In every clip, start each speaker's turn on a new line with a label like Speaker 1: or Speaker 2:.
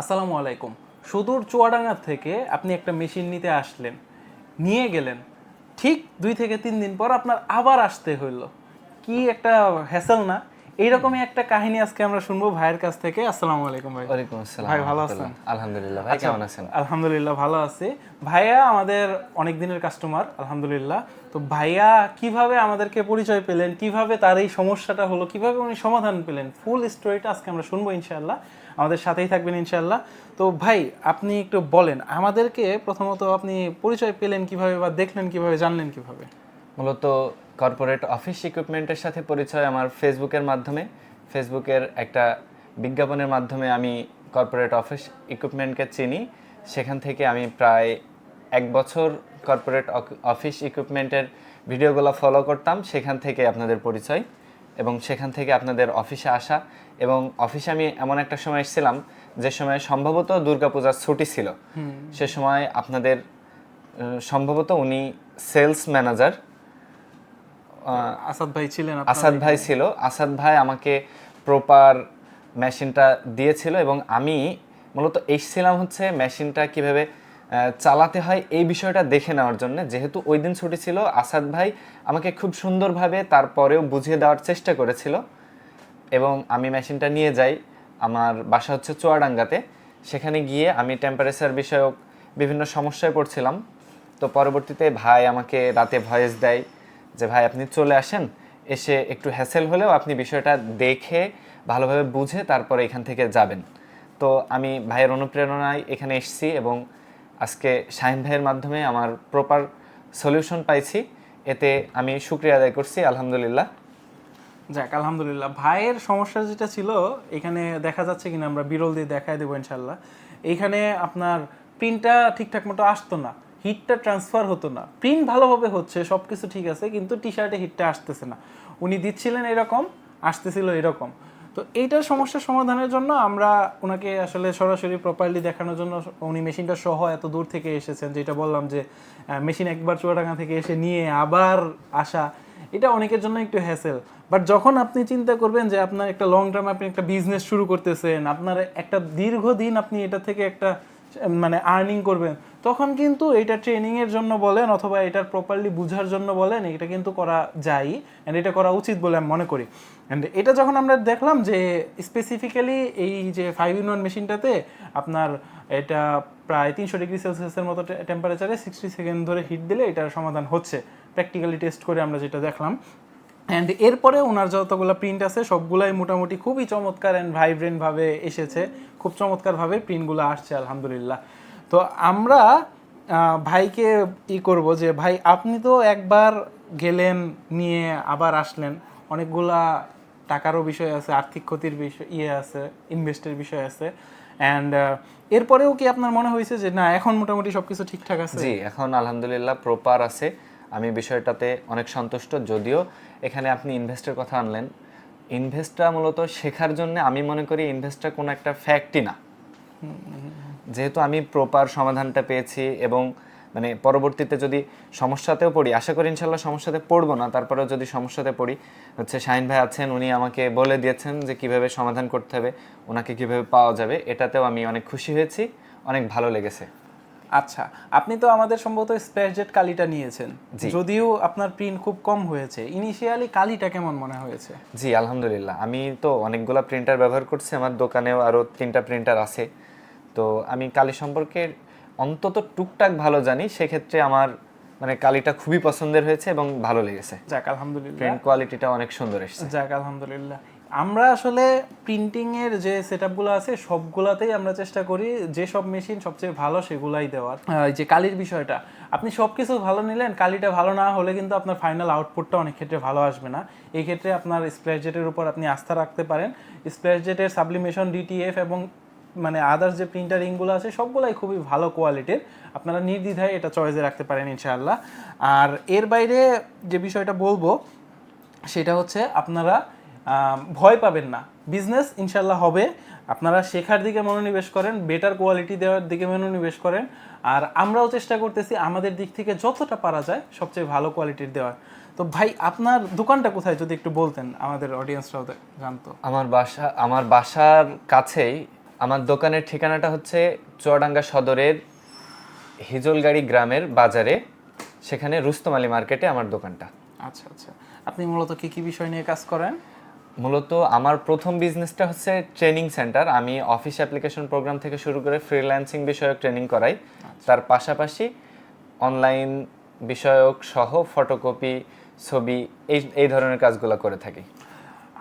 Speaker 1: আসসালামু আলাইকুম। সুদূর চুয়াডাঙ্গা থেকে আপনি একটা মেশিন নিতে আসলেন, নিয়ে গেলেন। ঠিক দুই থেকে তিন দিন পর আপনার আবার আসতে হইল। কি একটা হ্যাসেল না? এইরকমই একটা কাহিনী আজকে আমরা শুনব ভাইয়ের কাছ থেকে। আসসালামু আলাইকুম ভাই।
Speaker 2: ওয়ালাইকুম আসসালাম
Speaker 1: ভাই, ভালো আছেন?
Speaker 2: আলহামদুলিল্লাহ ভাই কেমন আছেন?
Speaker 1: আলহামদুলিল্লাহ ভালো আছি। ভাইয়া আমাদের অনেক দিনের কাস্টমার আলহামদুলিল্লাহ। তো ভাইয়া কীভাবে আমাদেরকে পরিচয় পেলেন? কীভাবে তার এই সমস্যাটা হলো? কীভাবে উনি সমাধান পেলেন? ফুল স্টোরিটা আজকে আমরা শুনব ইনশাআল্লাহ। আমাদের সাথেই থাকবেন ইনশাআল্লাহ। তো ভাই আপনি একটু বলেন আমাদেরকে প্রথমত আপনি পরিচয় পেলেন কীভাবে বা দেখলেন কীভাবে জানলেন কীভাবে?
Speaker 2: মূলত কর্পোরেট অফিস ইকুইপমেন্টের সাথে পরিচয় আমার ফেসবুকের মাধ্যমে। ফেসবুকের একটা বিজ্ঞাপনের মাধ্যমে আমি কর্পোরেট অফিস ইকুইপমেন্টকে চিনি। সেখান থেকে আমি প্রায় এক বছর কর্পোরেট অফিস ইকুইপমেন্টের ভিডিওগুলো ফলো করতাম। সেখান থেকে আপনাদের পরিচয় এবং সেখান থেকে আপনাদের অফিসে আসা এবং অফিসে আমি এমন একটা সময় এসেছিলাম যে সময় সম্ভবত দুর্গাপূজার ছুটি ছিল। সে সময় আপনাদের সম্ভবত উনি সেলস ম্যানেজার
Speaker 1: আসাদ ভাই ছিলেন
Speaker 2: আসাদ ভাই ছিল। আসাদ ভাই আমাকে প্রপার মেশিনটা দিয়েছিল এবং আমি মূলত এসেছিলাম হচ্ছে মেশিনটা কীভাবে চালাতে হয় এই বিষয়টা দেখে নেওয়ার জন্য। যেহেতু ওই দিন ছুটি ছিল আসাদ ভাই আমাকে খুব সুন্দরভাবে তারপরেও বুঝিয়ে দেওয়ার চেষ্টা করেছিল এবং আমি মেশিনটা নিয়ে যাই। আমার বাসা হচ্ছে চুয়াডাঙ্গাতে। সেখানে গিয়ে আমি টেম্পারেচার বিষয়ক বিভিন্ন সমস্যায় পড়ছিলাম। তো পরবর্তীতে ভাই আমাকে রাতে ভয়েস দেয়। যে ভাই আপনি চলে আসেন, এসে একটু হ্যাসেল হলেও আপনি বিষয়টা দেখে, ভালোভাবে বুঝে তারপরে এখান থেকে যাবেন। তো আমি ভাইয়ের অনুপ্রেরণায় এখানে এসেছি এবং আজকে শাহিন ভাইয়ের মাধ্যমে আমার প্রপার সলিউশন পাইছি। এতে আমি শুক্রিয়া আদায় করছি, আলহামদুলিল্লাহ।
Speaker 1: যাক, আলহামদুলিল্লাহ। ভাইয়ের সমস্যা যেটা ছিল, এখানে দেখা যাচ্ছে কিনা, আমরা বিরল দিয়ে দেখাই দেবো ইনশাল্লাহ এইখানে আপনার প্রিন্টটা ঠিকঠাক মতো আসতো না। হিটটা ট্রান্সফার হতো না। প্রিন্ট ভালোভাবে হচ্ছে সব কিছু ঠিক আছে, কিন্তু টি শার্টে হিটটা আসতেছে না। উনি দিচ্ছিলেন এরকম, আসতেছিল এরকম। তো এইটার সমস্যার সমাধানের জন্য আমরা ওনাকে আসলে সরাসরি প্রপারলি দেখানোর জন্য উনি মেশিনটা সহ এত দূর থেকে এসেছেন, যেটা বললাম যে মেশিন একবার চুয়াডাঙ্গা থেকে এসে নিয়ে আবার আসা, এটা অনেকের জন্য একটু হ্যাসেল বাট যখন আপনি চিন্তা করবেন যে, আপনার একটা লং টার্ম আপনি একটা বিজনেস শুরু করতেছেন, আপনার একটা দীর্ঘদিন আপনি এটা থেকে একটা মানে আর্নিং করবেন, তখন কিন্তু এটা ট্রেনিং এর জন্য বলেন অথবা এটার প্রপারলি বুঝার জন্য বলেন, এটা কিন্তু করা যায় অ্যান্ড এটা করা উচিত বলে আমি মনে করি। অ্যান্ড এটা যখন আমরা দেখলাম যে স্পেসিফিক্যালি এই যে ফাইভ ইন ওয়ান মেশিনটাতে আপনার এটা প্রায় তিনশো ডিগ্রি সেলসিয়াসের মতো টেম্পারেচারে সিক্সটি সেকেন্ড ধরে হিট দিলে এটার সমাধান হচ্ছে। প্র্যাকটিক্যালি টেস্ট করে আমরা যেটা দেখলাম। অ্যান্ড এরপরে ওনার যতগুলো প্রিন্ট আছে, সবগুলাই মোটামুটি খুবই চমৎকার অ্যান্ড ভাইব্রেন্টভাবে এসেছে। খুব চমৎকারভাবে প্রিন্টগুলো আসছে, আলহামদুলিল্লাহ। তো আমরা ভাইকে ই করব যে, ভাই, আপনি তো একবার গেলেন, নিয়ে আবার আসলেন। অনেকগুলা টাকারও বিষয় আছে, আর্থিক ক্ষতির বিষয় ইয়ে আছে ইনভেস্টের বিষয় আছে। অ্যান্ড এরপরেও কি আপনার মনে হয়েছে যে, না, এখন মোটামুটি সবকিছু ঠিকঠাক আছে?
Speaker 2: জি, এখন আলহামদুলিল্লাহ প্রপার আছে। আমি বিষয়টাতে অনেক সন্তুষ্ট, যদিও এখানে আপনি ইনভেস্টের কথা আনলেন। ইনভেস্টটা মূলত শেখার জন্য আমি মনে করি ইনভেস্টটা কোনো একটা ফ্যাক্টই না। যেহেতু আমি প্রপার সমাধানটা পেয়েছি এবং মানে পরবর্তীতে যদি সমস্যাতেও পড়ি, আশা করি ইনশাল্লাহ সমস্যাতে পড়ব না, তারপরেও যদি সমস্যাতে পড়ি, হচ্ছে শাহিন ভাই আছেন, উনি আমাকে বলে দিয়েছেন যে কীভাবে সমাধান করতে হবে ওনাকে কীভাবে পাওয়া যাবে, এটাতেও আমি অনেক খুশি হয়েছি, অনেক ভালো লেগেছে।
Speaker 1: আচ্ছা আপনি তো আমাদের সম্ভবত স্পেস জেট কালিটা নিয়েছেন। যদিও আপনার প্রিন্ট খুব কম হয়েছে ইনিশিয়ালি কালিটা কেমন মনে হয়েছে?
Speaker 2: জি আলহামদুলিল্লাহ। আমি তো অনেকগুলো প্রিন্টার ব্যবহার করছি আমার দোকানেও আরও তিনটা প্রিন্টার আছে। তো আমি কালি সম্পর্কে অন্তত টুকটাক ভালো জানি সেক্ষেত্রে আমার মানে কালিটা খুবই পছন্দের হয়েছে এবং ভালো লেগেছে।
Speaker 1: যাক আলহামদুলিল্লাহ।
Speaker 2: প্রিন্ট কোয়ালিটিটা অনেক সুন্দর এসেছে।
Speaker 1: যাক আলহামদুলিল্লাহ। আমরা আসলে প্রিন্টিং এর যে সেটআপগুলো আছে, সবগুলাতেই আমরা চেষ্টা করি যে সব মেশিন সবচেয়ে ভালো সেগুলাই দেওয়ার। যে কালির বিষয়টা, আপনি সবকিছু ভালো নিলেন, কালিটা ভালো না হলে কিন্তু আপনার ফাইনাল আউটপুটটা অনেক ক্ষেত্রে ভালো আসবে না। এই ক্ষেত্রে আপনার স্প্ল্যাশ জেটের উপর আপনি আস্থা রাখতে পারেন। স্প্ল্যাশ জেটের সাবলিমেশন ডিটিএফ এবং মানে আদার্স যে প্রিন্টারিংগুলো আছে, সবগুলাই খুবই ভালো কোয়ালিটির আপনারা নির্দ্বিধায় এটা চয়েসে রাখতে পারেন ইনশাআল্লাহ। আর এর বাইরে যে বিষয়টা বলব, সেটা হচ্ছে আপনারা ভয় পাবেন না। বিজনেস ইনশাল্লাহ হবে। আপনারা শেখার দিকে মনোনিবেশ করেন বেটার কোয়ালিটি দেওয়ার দিকে মনোনিবেশ করেন। আর আমরাও চেষ্টা করতেছি আমাদের দিক থেকে যতটা পারা যায় সবচেয়ে ভালো কোয়ালিটির দেওয়ার। তো ভাই আপনার দোকানটা কোথায় যদি একটু বলতেন আমাদের অডিয়েন্সরাও জানতো।
Speaker 2: আমার বাসা আমার বাসার কাছেই আমার দোকানের ঠিকানাটা হচ্ছে চুয়াডাঙ্গা সদরের হিজলগাড়ি গ্রামের বাজারে সেখানে রুস্তম আলী মার্কেটে আমার দোকানটা।
Speaker 1: আচ্ছা আচ্ছা। আপনি মূলত কী কী বিষয় নিয়ে কাজ করেন?
Speaker 2: মূলত আমার প্রথম বিজনেসটা হচ্ছে ট্রেনিং সেন্টার আমি অফিস অ্যাপ্লিকেশন প্রোগ্রাম থেকে শুরু করে ফ্রিল্যান্সিং বিষয়ক ট্রেনিং করাই। তার পাশাপাশি অনলাইন বিষয়ক সহ ফটোকপি ছবি এই এই ধরনের কাজগুলো করে থাকি।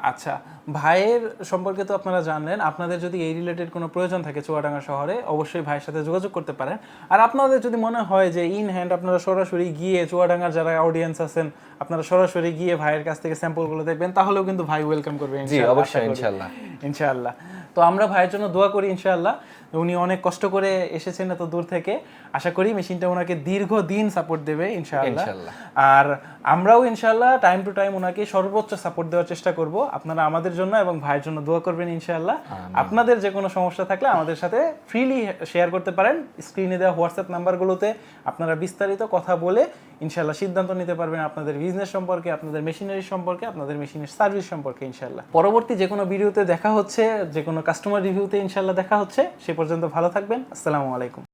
Speaker 1: আচ্ছা ভাইয়ের সম্পর্কে তো আপনারা জানলেন আপনাদের যদি এই রিলেটেড কোনো প্রয়োজন থাকে চুয়াডাঙ্গা শহরে অবশ্যই ভাইয়ের সাথে যোগাযোগ করতে পারেন। আর আপনাদের যদি মনে হয় যে ইন হ্যান্ড আপনারা সরাসরি গিয়ে চুয়াডাঙ্গার যারা অডিয়েন্স আছেন আপনারা সরাসরি গিয়ে ভাইয়ের কাছ থেকে স্যাম্পলগুলো দেখবেন তাহলেও কিন্তু ভাই ওয়েলকাম করবে
Speaker 2: জি অবশ্যই। ইনশাল্লাহ
Speaker 1: ইনশাআল্লাহ। তো আমরা ভাইয়ের জন্য দোয়া করি ইনশাআল্লাহ উনি অনেক কষ্ট করে এসেছেন এত দূর থেকে। আশা করি মেশিনটা ওনাকে দীর্ঘদিন সাপোর্ট দেবে
Speaker 2: ইনশাআল্লাহ।
Speaker 1: আর আমরাও ইনশাআল্লাহ টাইম টু টাইম ওনাকে সর্বোচ্চ সাপোর্ট দেওয়ার চেষ্টা করব। আপনারা আমাদের জন্য এবং ভাইয়ের জন্য দোয়া করবেন ইনশাআল্লাহ। আপনাদের যে কোনো সমস্যা থাকলে আমাদের সাথে ফ্রিলি শেয়ার করতে পারেন। স্ক্রিনে দেওয়া হোয়াটসঅ্যাপ নাম্বারগুলোতে আপনারা বিস্তারিত কথা বলে ইনশাআল্লাহ সিদ্ধান্ত নিতে পারবেন আপনাদের বিজনেস সম্পর্কে আপনাদের মেশিনারি সম্পর্কে আপনাদের মেশিনের সার্ভিস সম্পর্কে ইনশাআল্লাহ। পরবর্তী যে কোনো ভিডিওতে দেখা হচ্ছে যে কোনো কাস্টমার রিভিউতে ইনশাআল্লাহ দেখা হচ্ছে। সে পর্যন্ত ভালো থাকবেন। আসসালামু আলাইকুম।